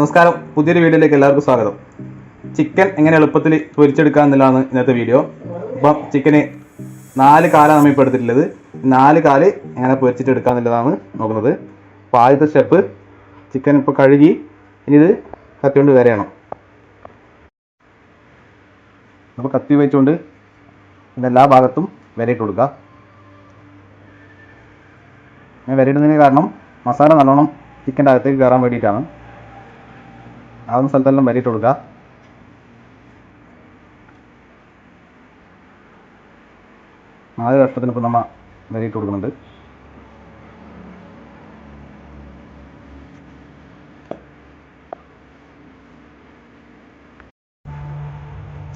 നമസ്കാരം. പുതിയൊരു വീഡിയോയിലേക്ക് എല്ലാവർക്കും സ്വാഗതം. ചിക്കൻ എങ്ങനെ എളുപ്പത്തിൽ പൊരിച്ചെടുക്കുക എന്നുള്ളതാണ് ഇന്നത്തെ വീഡിയോ. അപ്പം ചിക്കന് നാല് കാലാണ് നമ്മൾ ഇപ്പോൾ എടുത്തിട്ടുള്ളത്. നാല് കാൽ എങ്ങനെ പൊരിച്ചിട്ടെടുക്കുക എന്നുള്ളതാണ് നോക്കുന്നത്. അപ്പോൾ ആദ്യത്തെ സ്റ്റെപ്പ് ചിക്കൻ ഇപ്പോൾ കഴുകി ഇനി ഇത് കത്തി കൊണ്ട് വരെയണം. അപ്പോൾ കത്തി വെച്ചുകൊണ്ട് എല്ലാ ഭാഗത്തും വരയിട്ട് കൊടുക്കുക. ഞാൻ വരയിടുന്നതിന് കാരണം മസാല നല്ലോണം ചിക്കന്റെ അകത്തേക്ക് കയറാൻ വേണ്ടിയിട്ടാണ്. ആവുന്ന സ്ഥലത്തെല്ലാം വരിയിട്ട് കൊടുക്കുക നാല് കഷ്ടത്തിന് ഇപ്പം നമ്മൾ വരിയിട്ട് കൊടുക്കുന്നുണ്ട്.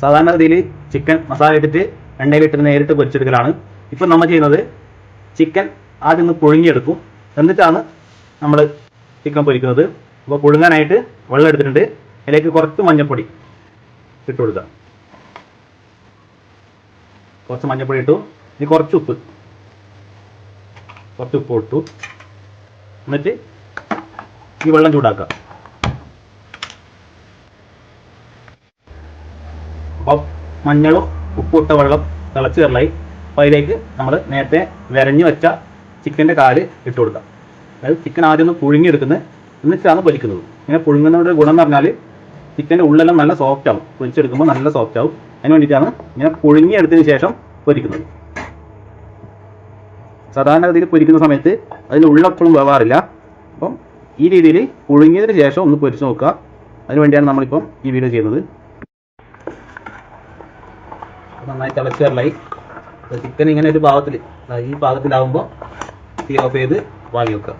സാധാരണ രീതിയിൽ ചിക്കൻ മസാല ഇട്ടിട്ട് എണ്ണയിലിട്ട് നേരിട്ട് പൊരിച്ചെടുക്കലാണ്. ഇപ്പം നമ്മൾ ചെയ്യുന്നത് ചിക്കൻ ആദ്യം ഒന്ന് പുഴുങ്ങിയെടുക്കും. എന്നിട്ടാണ് നമ്മൾ ചിക്കൻ പൊരിക്കുന്നത്. അപ്പോൾ പുഴുങ്ങാനായിട്ട് വെള്ളം എടുത്തിട്ടുണ്ട്. അതിലേക്ക് കുറച്ച് മഞ്ഞൾപ്പൊടി ഇട്ട് കൊടുക്കാം. കുറച്ച് മഞ്ഞൾപ്പൊടി ഇട്ടു. ഇനി കുറച്ച് ഉപ്പ്. കുറച്ച് ഉപ്പ് ഇട്ടു. എന്നിട്ട് ഈ വെള്ളം ചൂടാക്കുക അപ്പം മഞ്ഞളും ഉപ്പിട്ട വെള്ളം തിളച്ച് കയറലായി അപ്പം അതിലേക്ക് നമ്മൾ നേരത്തെ വരഞ്ഞു വെച്ച ചിക്കന്റെ കാൽ ഇട്ട് കൊടുക്കാം. അതായത് ചിക്കൻ ആദ്യം ഒന്ന് പുഴുങ്ങിയെടുക്കുന്നത് എന്നിട്ടാണ് പൊരിക്കുന്നത്. ഇങ്ങനെ പുഴുങ്ങുന്നവരുടെ ഗുണം എന്ന് പറഞ്ഞാൽ ചിക്കന്റെ ഉള്ളെല്ലാം നല്ല സോഫ്റ്റ് ആവും. പൊരിച്ചെടുക്കുമ്പോൾ നല്ല സോഫ്റ്റ് ആവും. അതിന് വേണ്ടിയിട്ടാണ് ഇങ്ങനെ പുഴുങ്ങിയെടുത്തതിന് ശേഷം പൊരിക്കുന്നത്. സാധാരണഗതിയിൽ പൊരിക്കുന്ന സമയത്ത് അതിന്റെ ഉള്ളപ്പോഴും വേവാറില്ല. അപ്പം ഈ രീതിയിൽ പുഴുങ്ങിയതിന് ശേഷം ഒന്ന് പൊരിച്ച് നോക്കുക. അതിന് വേണ്ടിയാണ് നമ്മളിപ്പം ഈ വീഡിയോ ചെയ്യുന്നത്. നന്നായി തിളച്ചേറലായി ചിക്കൻ ഇങ്ങനെ ഒരു പാകത്തിൽ ഈ പാകത്തിലാവുമ്പോൾ തീ ഓഫ് ചെയ്ത് വാങ്ങി വെക്കുക.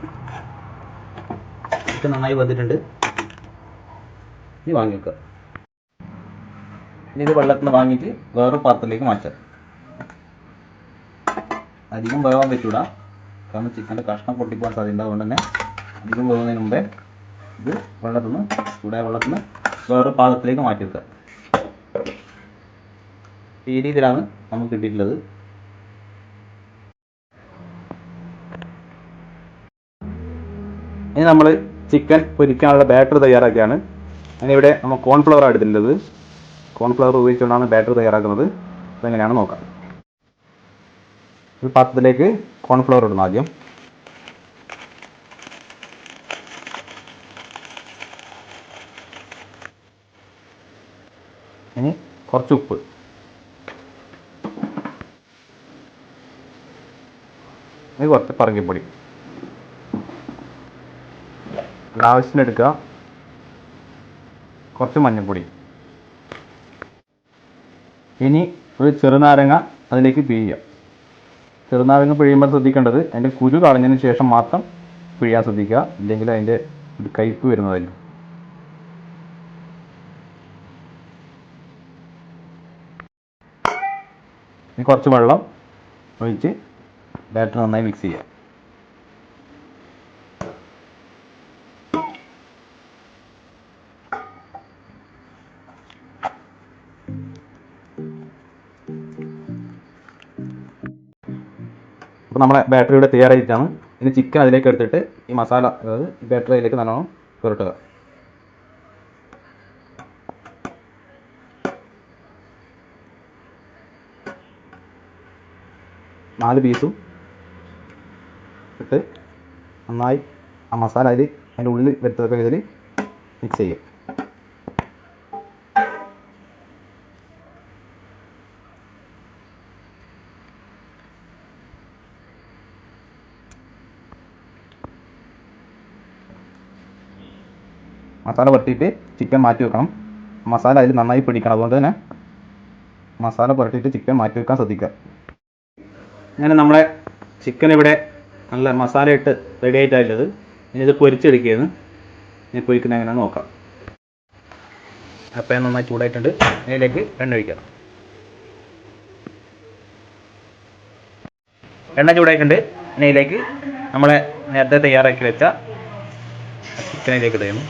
ചിക്കൻ നന്നായി വന്നിട്ടുണ്ട്. ഇനി വാങ്ങി വെക്കുക ഇനി ഇത് വെള്ളത്തിൽ നിന്ന് വാങ്ങിയിട്ട് വേറൊരു പാത്രത്തിലേക്ക് മാറ്റാം. അധികം വേവാൻ പറ്റൂല. കാരണം ചിക്കന്റെ കഷ്ണം പൊട്ടിപ്പോകാൻ സാധ്യത അതുകൊണ്ട് തന്നെ അധികം വേവുന്നതിന് മുമ്പേ ഇത് വെള്ളത്തിൽ നിന്ന് ചൂടായ വെള്ളത്തിൽ നിന്ന് വേറൊരു പാത്രത്തിലേക്ക് മാറ്റി വെക്കുക ഈ രീതിയിലാണ് നമുക്ക് കിട്ടിയിട്ടുള്ളത്. ഇനി നമ്മൾ ചിക്കൻ പൊരിക്കാനുള്ള ബാറ്റർ തയ്യാറാക്കിയാണ്. അതിനിവിടെ നമ്മൾ കോൺഫ്ലവർ എടുത്തിട്ടുള്ളത്. കോൺഫ്ലവർ ഉപയോഗിച്ചുകൊണ്ടാണ് ബാറ്റർ തയ്യാറാക്കുന്നത്. അതെങ്ങനെയാണ് നോക്കാം. ഒരു പാത്രത്തിലേക്ക് കോൺഫ്ലവർ ഇടണം ആദ്യം. ഇനി കുറച്ച് ഉപ്പ്. ഇനി കുറച്ച് പറങ്കിപ്പൊടി. ആവശ്യത്തിന് എടുക്കുക കുറച്ച് മഞ്ഞൾപ്പൊടി. ഇനി ഒരു ചെറുനാരങ്ങ അതിലേക്ക് പിഴിയുക. ചെറുനാരങ്ങ പിഴിയുമ്പോൾ ശ്രദ്ധിക്കേണ്ടത് അതിന്റെ കുരു കളഞ്ഞതിന് ശേഷം മാത്രം പിഴിയാൻ ശ്രദ്ധിക്കുക. ഇല്ലെങ്കിൽ അതിന്റെ ഒരു കയ്പ്പ് വരുന്നതായിരിക്കും ഇനി കുറച്ച് വെള്ളം ഒഴിച്ച് ബാറ്റർ നന്നായി മിക്സ് ചെയ്യുക. അപ്പോൾ നമ്മളെ ബാറ്ററി ഇവിടെ തയ്യാറായിട്ടാണ്. ഇനി ചിക്കൻ അതിലേക്ക് എടുത്തിട്ട് ഈ മസാല അതായത് ബാറ്ററി അതിലേക്ക് നല്ലോണം പുരട്ടുക. നാല് പീസും ഇട്ട് നന്നായി ആ മസാല അതിൽ അതിന്റെ ഉള്ളിൽ വരുത്തക്ക ഇതിൽ മിക്സ് ചെയ്യും മസാല പുരട്ടിയിട്ട് ചിക്കൻ മാറ്റി വെക്കണം. മസാല അതിൽ നന്നായി പിടിക്കണം. അതുകൊണ്ട് തന്നെ മസാല പുരട്ടിയിട്ട് ചിക്കൻ മാറ്റി വെക്കാൻ ശ്രദ്ധിക്കുക. ഇങ്ങനെ നമ്മളെ ചിക്കൻ ഇവിടെ നല്ല മസാല ഇട്ട് റെഡി ആയിട്ടാണുള്ളത് ഇനി ഇത് പൊരിച്ചെടുക്കുകയാണ്. ഇനി പൊരിക്കുന്നത് എങ്ങനെ നോക്കാം. അപ്പം നന്നായി ചൂടായിട്ടുണ്ട്. അതിലേക്ക് എണ്ണ ഒഴിക്കാം. എണ്ണ ചൂടായിട്ടുണ്ട്. ഇതിലേക്ക് നമ്മളെ നേരത്തെ തയ്യാറാക്കി വെച്ച ചിക്കനിലേക്ക് ഇടുന്നു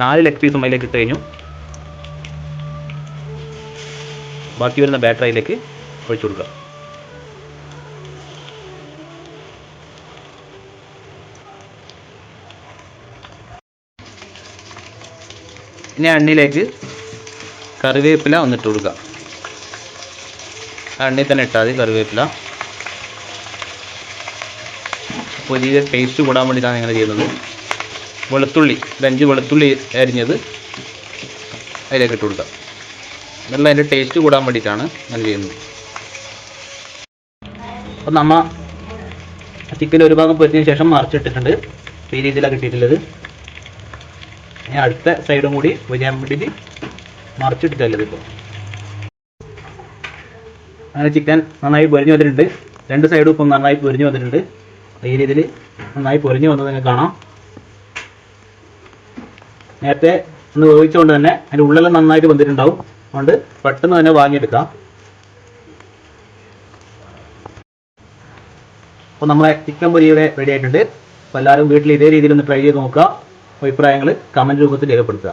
നാല് ലെഗ് പീസും അതിലേക്ക് ഇട്ട് കഴിഞ്ഞു. ബാക്കി വരുന്ന ബാറ്റർ അതിലേക്ക് ഒഴിച്ചു കൊടുക്കുക. ഇനി എണ്ണയിലേക്ക് കറിവേപ്പില ഒന്നിട്ട് കൊടുക്കുക. എണ്ണയിൽ തന്നെ ഇട്ടാൽ മതി കറിവേപ്പില. പുതിയ ടേസ്റ്റ് കൂടാൻ വേണ്ടിയിട്ടാണ് ഇങ്ങനെ ചെയ്യുന്നത്. വെളുത്തുള്ളി ഒരു അഞ്ച് വെളുത്തുള്ളി അരിഞ്ഞത് അതിലേക്ക് ഇട്ട് കൊടുക്കാം. ഇതെല്ലാം അതിന്റെ ടേസ്റ്റ് കൂടാൻ വേണ്ടിയിട്ടാണ് ഞാൻ ചെയ്യുന്നത്. അപ്പം നമ്മ ചിക്കൻ ഒരു ഭാഗം പൊരിച്ചതിന് ശേഷം മറിച്ചിട്ടിട്ടുണ്ട്. ഈ രീതിയിലാണ് കിട്ടിയിട്ടുള്ളത്. ഇനി അടുത്ത സൈഡും കൂടി പൊരിയാൻ വേണ്ടിയിട്ട് മറിച്ചിട്ടിട്ടല്ലത് ഇപ്പോൾ അങ്ങനെ ചിക്കൻ നന്നായി പൊരിഞ്ഞു വന്നിട്ടുണ്ട്. രണ്ട് സൈഡും ഇപ്പം നന്നായി പൊരിഞ്ഞു വന്നിട്ടുണ്ട്. ഈ രീതിയിൽ നന്നായി പൊരിഞ്ഞു വന്നത് നിങ്ങൾക്ക് കാണാം. നേരത്തെ ഒന്ന് വേവിച്ചുകൊണ്ട് തന്നെ അതിന്റെ ഉള്ളിലും നന്നായിട്ട് വന്നിട്ടുണ്ടാവും അതുകൊണ്ട് പെട്ടെന്ന് തന്നെ വാങ്ങിയെടുക്കാം. അപ്പോൾ നമ്മളെ ചിക്കൻ പൊരി ഇവിടെ റെഡി ആയിട്ടുണ്ട്. അപ്പോൾ എല്ലാവരും വീട്ടിൽ ഇതേ രീതിയിൽ ഒന്ന് ട്രൈ ചെയ്ത് നോക്കുക. അഭിപ്രായങ്ങൾ കമന്റ് രൂപത്തിൽ രേഖപ്പെടുത്തുക.